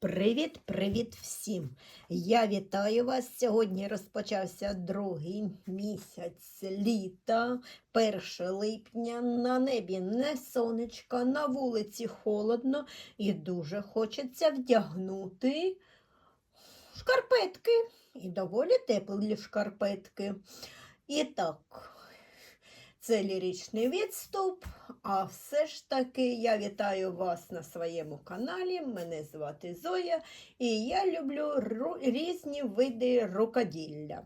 Привіт-привіт всім! Я вітаю вас. Сьогодні розпочався другий місяць літа, 1 липня. На небі не сонечко, на вулиці холодно і дуже хочеться вдягнути шкарпетки. І доволі теплі шкарпетки. І так, це ліричний відступ. А все ж таки я вітаю вас на своєму каналі. Мене звати Зоя, і я люблю різні види рукоділля.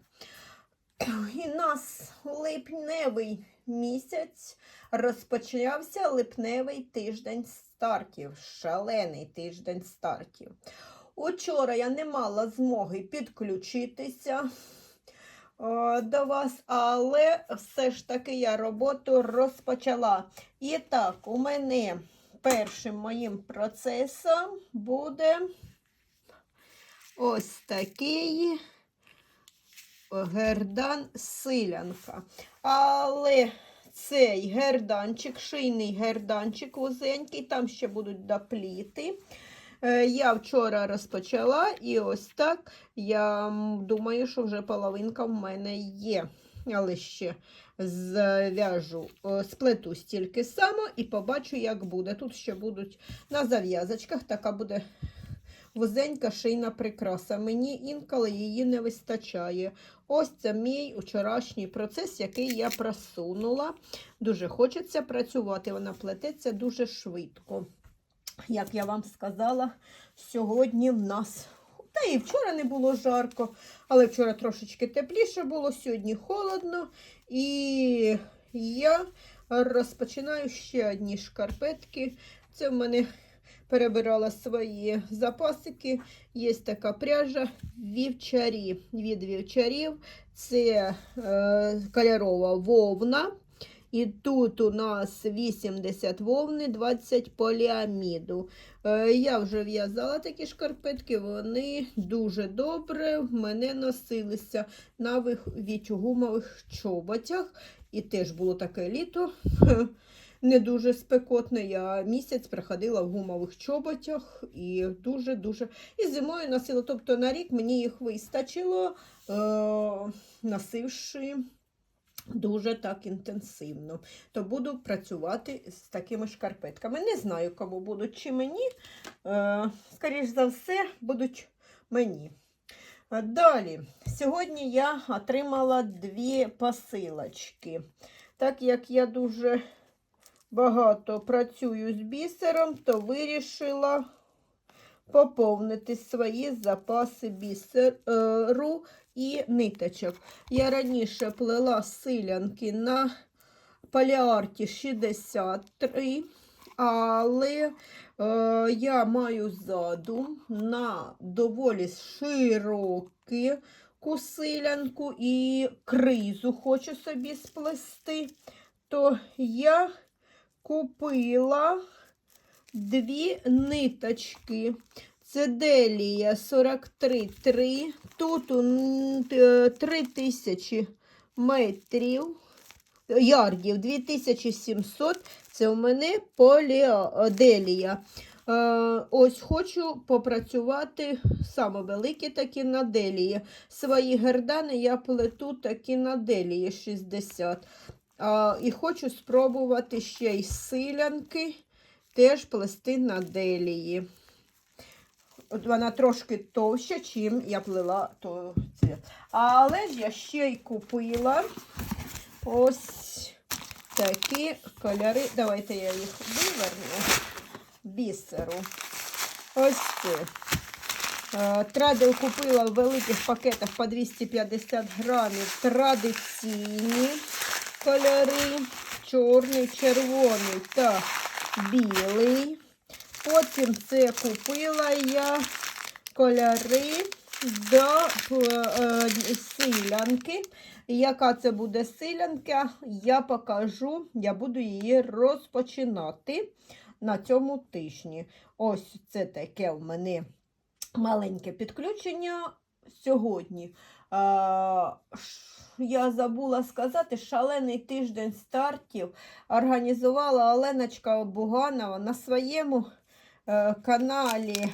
І нас липневий місяць розпочався липневий тиждень стартів, шалений тиждень стартів. Учора я не мала змоги підключитися до вас, але все ж таки я роботу розпочала. І так, у мене першим моїм процесом буде ось такий гердан силянка. Але цей герданчик, шийний герданчик вузенький, там ще будуть допліти. Е, Я вчора розпочала, і ось так я думаю, що вже половинка в мене є. Але ще зав'яжу, е, сплету стільки само і побачу, як буде. Тут ще будуть на зав'язочках, така буде вузенька шийна прикраса. Мені інколи її не вистачає. Ось це мій вчорашній процес, який я просунула. Дуже хочеться працювати, вона плететься дуже швидко. Як я вам сказала, сьогодні в нас. Та і вчора не було жарко, але вчора трошечки тепліше було, сьогодні холодно. І я розпочинаю ще одні шкарпетки. Це в мене перебирала свої запасики. Є така пряжа вівчарі від вівчарів. Це е, кольорова вовна. І тут у нас 80 вовни, 20 поліаміду. Е, я вже в'язала такі шкарпетки, вони дуже добре в мене носилися на вих- гумових чоботях. І теж було таке літо. Не дуже спекотне. Я місяць приходила в гумових чоботях і дуже-дуже. І зимою носила. Тобто на рік мені їх вистачило, е, носивши дуже так інтенсивно. То буду працювати з такими шкарпетками. Не знаю, кому будуть чи мені. Е, скоріш за все, будуть мені. Е, Далі, сьогодні я отримала дві посилочки. Так як я дуже багато працюю з бісером, то вирішила поповнити свої запаси бісеру і ниточок. Я раніше плела силянки на поліарті 63, але е, я маю задум на доволі широку силянку і кризу хочу собі сплести, то я купила дві ниточки. Це Делія 43,3. Тут м, т- 3000 метрів, ярдів 2700. Це у мене поліа, Делія. Е, ось хочу попрацювати саме великі такі на Делії. Свої гердани я плету такі на Делії 60. А, і хочу спробувати ще й силянки теж плести на Делії. От вона трошки товща, чим я плела то це. Але я ще й купила ось такі кольори. Давайте я їх виверну бісеру. Ось це. Е, купила в великих пакетах по 250 грамів традиційні кольори. Чорний, червоний та білий. Потім це купила я кольори до е, силянки. Яка це буде силянка, я покажу, я буду її розпочинати на цьому тижні. Ось це таке в мене маленьке підключення сьогодні. Я забула сказати, шалений тиждень стартів організувала Оленочка Буганова на своєму е, каналі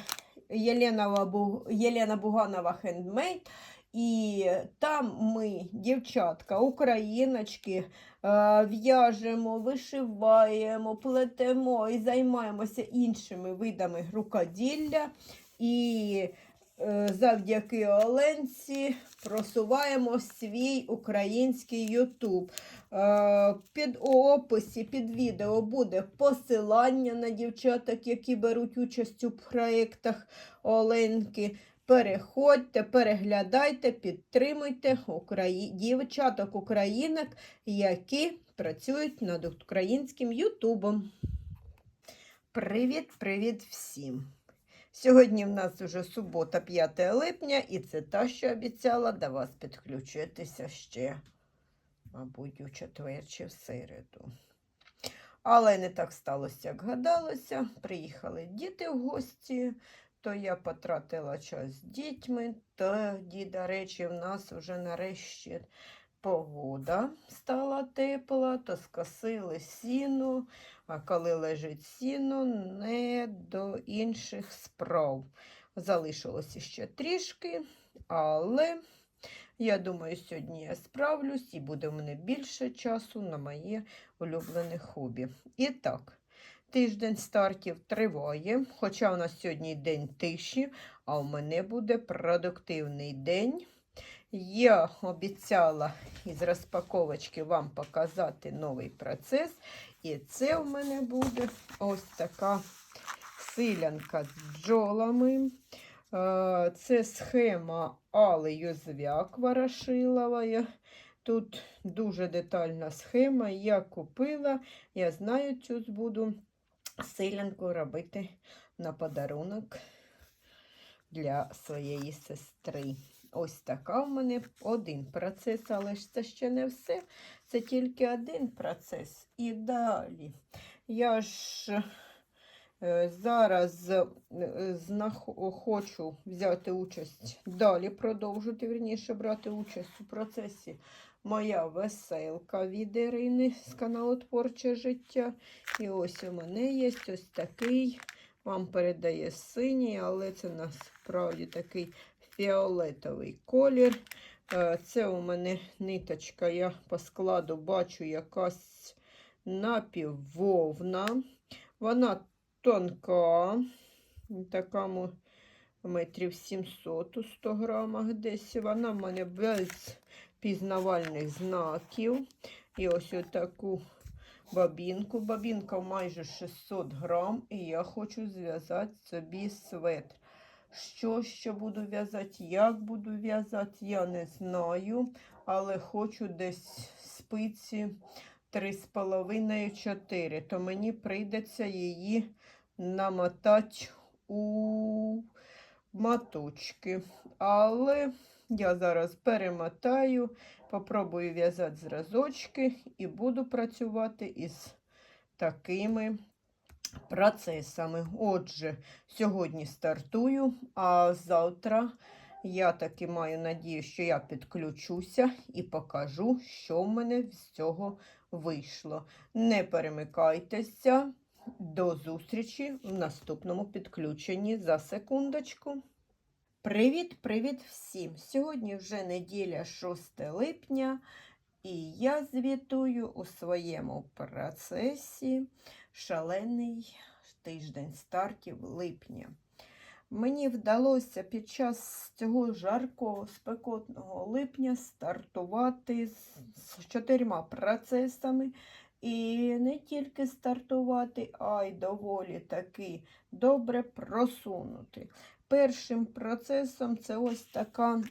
Єлена, Бу... Єлена Буганова хендмейд. І там ми, дівчатка, україночки, е, в'яжемо, вишиваємо, плетемо і займаємося іншими видами рукоділля. І е, завдяки Оленці просуваємо свій український Ютуб. Е, Під описі під відео буде посилання на дівчаток, які беруть участь у проєктах Оленки. Переходьте, переглядайте, підтримуйте украї... дівчаток українок, які працюють над українським Ютубом. Привіт-привіт всім! Сьогодні в нас уже субота, 5 липня, і це та, що обіцяла до вас підключитися ще, мабуть, у четвер чи в середу. Але не так сталося, як гадалося. Приїхали діти в гості, то я потратила час з дітьми, тоді, до речі, в нас вже нарешті погода стала тепла, то скосили сіно, а коли лежить сіно, не до інших справ. Залишилося ще трішки, але я думаю, сьогодні я справлюсь і буде в мене більше часу на моє улюблене хобі. І так. Тиждень стартів триває, хоча у нас сьогодні день тиші, а у мене буде продуктивний день. Я обіцяла із розпаковочки вам показати новий процес. І це у мене буде ось така силянка з бджолами. Це схема Али Юзвяк Ворошилової. Тут дуже детальна схема. Я купила, я знаю, цю буду силянку робити на подарунок для своєї сестри. Ось така в мене один процес, але ж це ще не все. Це тільки один процес. І далі. Я ж зараз е, хочу взяти участь, далі продовжити, вірніше, брати участь у процесі моя веселка від Ірини з каналу Творче життя. І ось у мене є ось такий, вам передає синій, але це насправді такий фіолетовий колір. Е, Це у мене ниточка, я по складу бачу якась напіввовна. Вона тонка, така метрів 700 у 100 грамах десь. Вона в мене без пізнавальних знаків. І ось таку бабінку. Бабінка майже 600 грам, і я хочу зв'язати собі светр. Що ще буду в'язати, як буду в'язати, я не знаю, але хочу десь спиці 3,5-4, то мені прийдеться її намотати у маточки. Але я зараз перемотаю, попробую в'язати зразочки і буду працювати із такими процесами. Отже, сьогодні стартую, а завтра я таки маю надію, що я підключуся і покажу, що в мене з цього вийшло. Не перемикайтеся. До зустрічі в наступному підключенні за секундочку. Привіт-привіт всім! Сьогодні вже неділя 6 липня, і я звітую у своєму процесі шалений тиждень стартів липня. Мені вдалося під час цього жаркого спекотного липня стартувати з, чотирма процесами. І не тільки стартувати, а й доволі таки добре просунути. Першим процесом це ось така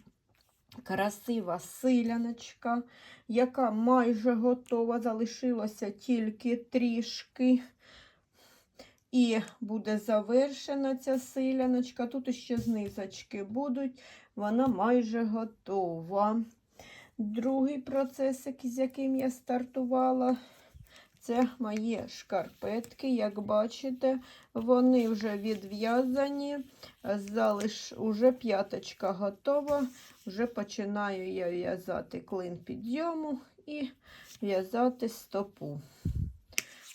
красива силяночка, яка майже готова, залишилося тільки трішки. І буде завершена ця силяночка. Тут ще знизочки будуть, вона майже готова. Другий процесик, з яким я стартувала, це мої шкарпетки. Як бачите, вони вже відв'язані, залиш уже п'яточка готова. Вже починаю я в'язати клин підйому і в'язати стопу.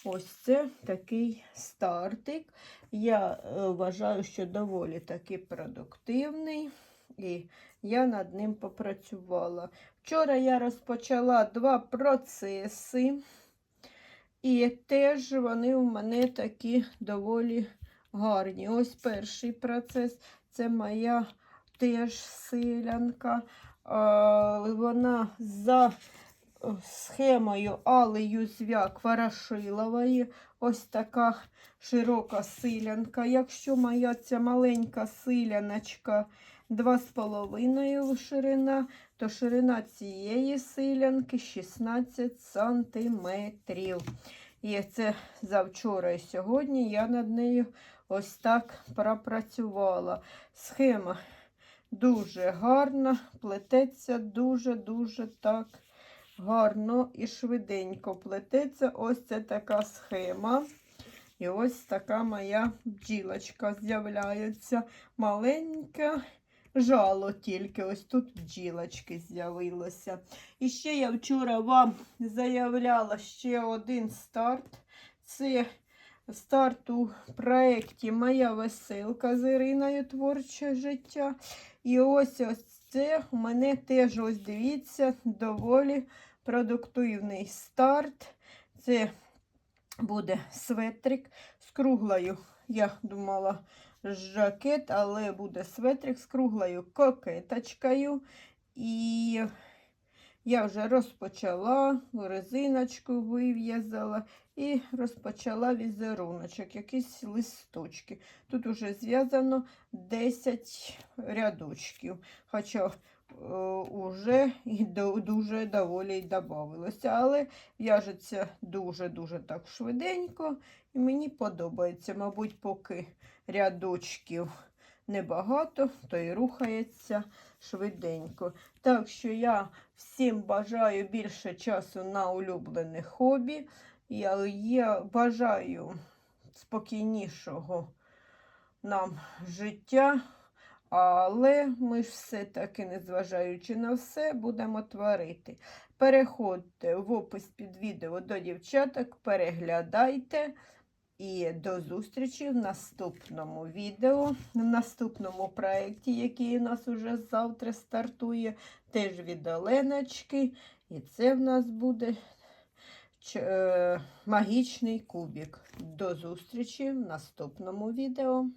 Ось це такий стартик. Я е, вважаю, що доволі таки продуктивний. І я над ним попрацювала. Вчора я розпочала два процеси. І теж вони у мене такі доволі гарні. Ось перший процес це моя теж силянка. Вона за е, схемою Алли Юзвяк Ворошилової. Ось така широка силянка. Якщо моя ця маленька силяночка 2,5 ширина, то ширина цієї силянки 16 сантиметрів. І це завчора і сьогодні я над нею ось так пропрацювала. Схема дуже гарна, плететься дуже-дуже так гарно і швиденько плететься. Ось це така схема. І ось така моя бджілочка з'являється. Маленька жало тільки. Ось тут бджілочки з'явилося. І ще я вчора вам заявляла ще один старт. Це старт у проєкті Моя веселка з Іриною творче життя. І ось ось це у мене теж, ось дивіться, доволі продуктивний старт. Це буде светрик з круглою, я думала, жакет, але буде светрик з круглою кокеточкою. І я вже розпочала, резиночку вив'язала і розпочала візеруночок, якісь листочки. Тут вже зв'язано 10 рядочків. Хоча уже і дуже доволі й додавалося. Але в'яжеться дуже-дуже так швиденько. І мені подобається, мабуть, поки рядочків небагато, то і рухається швиденько. Так що я всім бажаю більше часу на улюблене хобі. Я, я бажаю спокійнішого нам життя. Але ми ж все-таки, незважаючи на все, будемо творити. Переходьте в опис під відео до дівчаток, переглядайте. І до зустрічі в наступному відео, в наступному проєкті, який у нас уже завтра стартує, теж від Оленочки. І це в нас буде е, магічний кубик. До зустрічі в наступному відео.